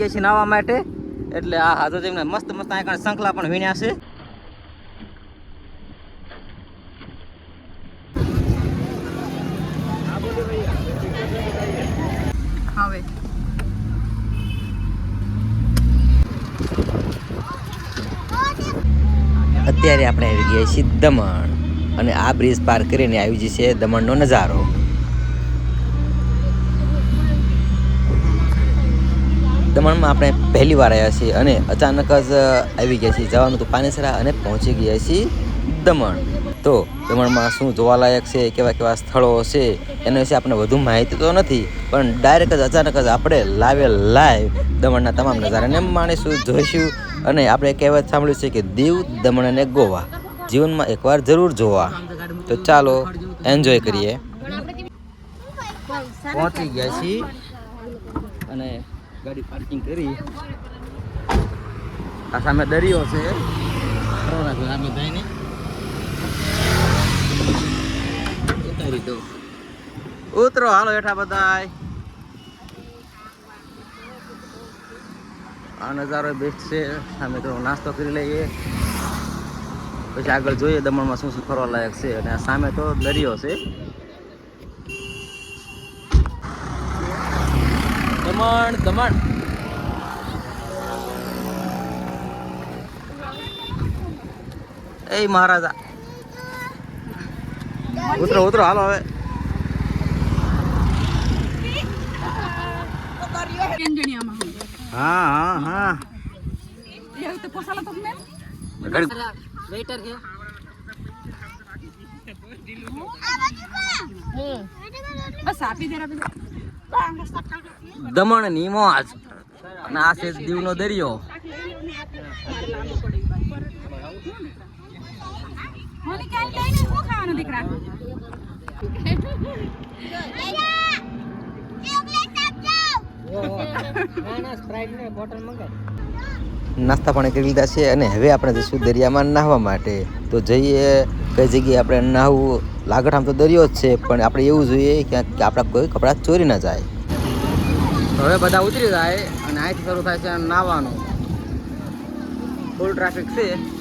ગયા છે નાવા માટે. એટલે આ હાજર જેમને મસ્ત મસ્ત અહીંયા શંખલા પણ વીણ્યા છે. અત્યારે આપણે આવી ગયા છીએ દમણ. અને આ બ્રિજ પાર કરીને આવી જશે દમણનો નજારો. દમણમાં આપણે પહેલી વાર આવ્યા છીએ અને અચાનક જ આવી ગયા છીએ. જવાનું તો પાનેસરા અને પહોંચી ગયા છીએ દમણ. તો દમણમાં શું જોવાલાયક છે કેવા કેવા સ્થળો છે એના વિશે આપણને વધુ માહિતી તો નથી પણ ડાયરેક્ટ જ અચાનક જ આપણે લાવે લાઈવ દમણના તમામ નજારાને માણીશું જોઈશું અને આપણે કહેવત સાંભળ્યું છે કે દીવ દમણ અને ગોવા. જીવનમાં એકવાર જરૂર જોવા. તો ચાલો એન્જોય કરીએ. પહોંચી ગયા છીએ અને ગાડી પાર્કિંગ કરી. આ સામે દરિયો છે. ઉતારી હાલો હેઠા બધાય. આ નજારો બેસ્ટ છે. સામે થોડો નાસ્તો કરી લઈએ. પછી આગળ જોઈએ દમણમાં શું શું ફરવા લાયક છે. અને આ સામે તો દરિયો છે. દમણ દમણ. એ મહારાજા. ઉતરો ઉતરો હાલો હવે. હું હા બસ આપી દે આપી દે. દમણની મોજ. અને આ છે દીવનો દરિયો. દીકરા? નાસ્તા પાણી કરી લીધા છે અને હવે આપણે જઈશું દરિયામાં નાહવા માટે. તો જઈએ, કઈ જગ્યાએ આપણે નાહવું? લાગટ આમ તો દરિયો જ છે, પણ આપણે એવું જોઈએ કે કે આપણા કોઈ કપડાં ચોરી ના જાય. હવે બધા ઉતરી જાય અને અહીંથી શરૂ થાય છે નાહવાનું. ફૂલ ટ્રાફિક છે.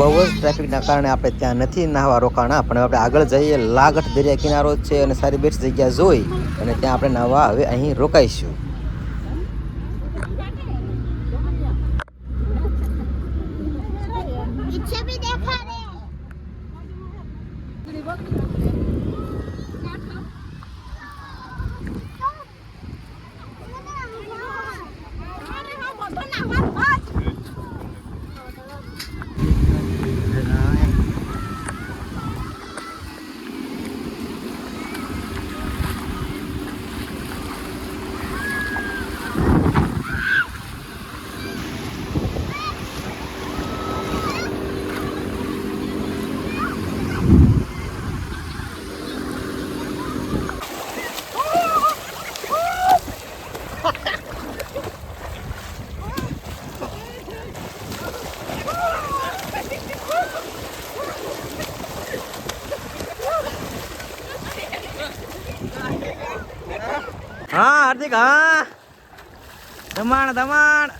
બહુ જ ટ્રાફિકના કારણે આપણે ત્યાં નથી નાહવા રોકાણા, પણ આપણે આગળ જઈએ, લાગઠ દરિયા કિનારો છે અને સારી બેટ જગ્યા જોઈ અને ત્યાં આપણે નાહવા હવે અહીં રોકાઈશું હા હાર્દિક હા. દમણ દમણ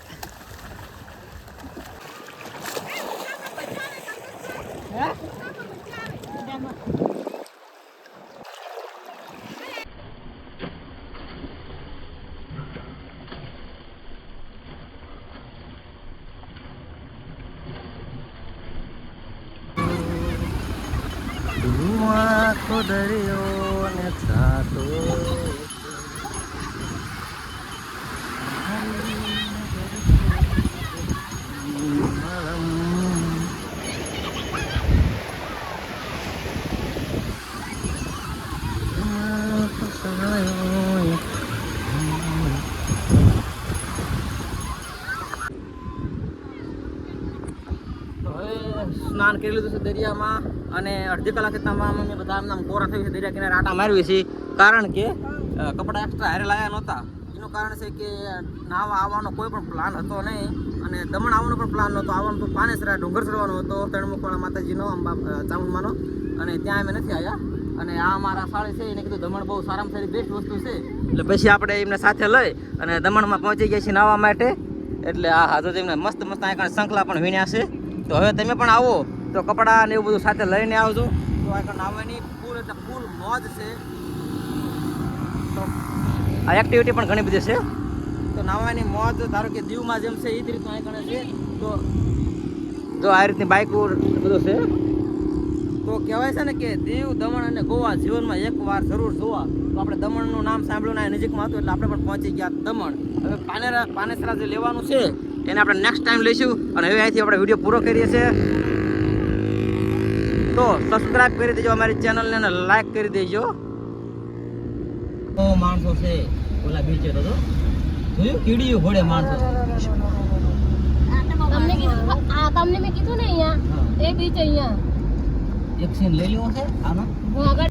આખો દરિયો ને છાતો સ્નાન કરી લીધું છે દરિયામાં અને અડધી કલાકે તમામ અમે બધા એમના કોરા થયું છે દરિયા કિનારે આટા મારવી છે. કારણ કે કપડાં એક્સ્ટ્રા હારે લાયા નહોતા. એનું કારણ છે કે નાવા આવવાનો કોઈ પણ પ્લાન હતો નહીં. અને દમણ આવવાનો પણ પ્લાન નહોતો. આવવાનું તો પાનેસરા ડુંગર ચડવાનો હતો, તણમુખવાળા માતાજીનો અંબા ચામુંડમાનો અને ત્યાં અમે નથી આવ્યા અને આ અમારા સાળે છે, એને કીધું દમણ બહુ સારામાં સારી બેસ્ટ વસ્તુ છે. એટલે પછી આપણે એમને સાથે લઈ અને દમણમાં પહોંચી ગયા છીએ નાવા માટે. એટલે આ હાજર એમને મસ્ત મસ્ત અહીંયા શંખલા પણ વીણ્યા છે. તો હવે તમે પણ આવો તો કપડાં ને એવું બધું સાથે લઈને આવજો. તો આગળ નાવાની ફૂલ એટલે ફૂલ મોજ છે. તો આ એક્ટિવિટી પણ ઘણી બધી છે. તો નાવાની મોજ, ધારો કે દીવમાં જેમ છે એ જ રીતનું અહીં છે. તો જો આ રીતની બાઇકો બધું છે. તો કહેવાય છે ને કે દીવ, દમણ અને ગોવા જીવનમાં એકવાર જરૂર જોવા. તો આપણે દમણનું નામ સાંભળ્યું ને નજીકમાં હતું એટલે આપણે પણ પહોંચી ગયા દમણ. હવે પાનેરા પાનેસરા જે લેવાનું છે એને આપણે નેક્સ્ટ ટાઈમ લઈશું. અને હવે અહીંથી આપણે વીડિયો પૂરો કરીએ છીએ. તો સબસ્ક્રાઇબ કરી દેજો અમારી ચેનલને અને લાઈક કરી દેજો. માણસો છે. ઓલા બીચે તો જોયું? કીડીયું ઘોડે માણસો તમને કીધું આ તમને મેં કીધું ને અહીંયા. એ બીચ અહીંયા. એક સીન લઈ લેવો છે. આનો હું આગળ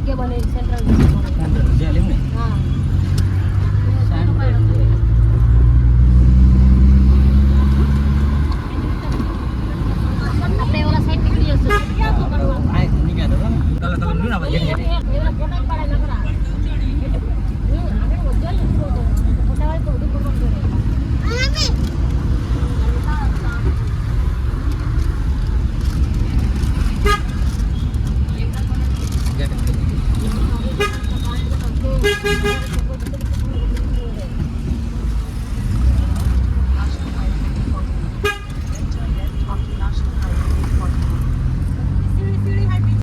જગ્યા બને સેન્ટ્રલ હા આપણે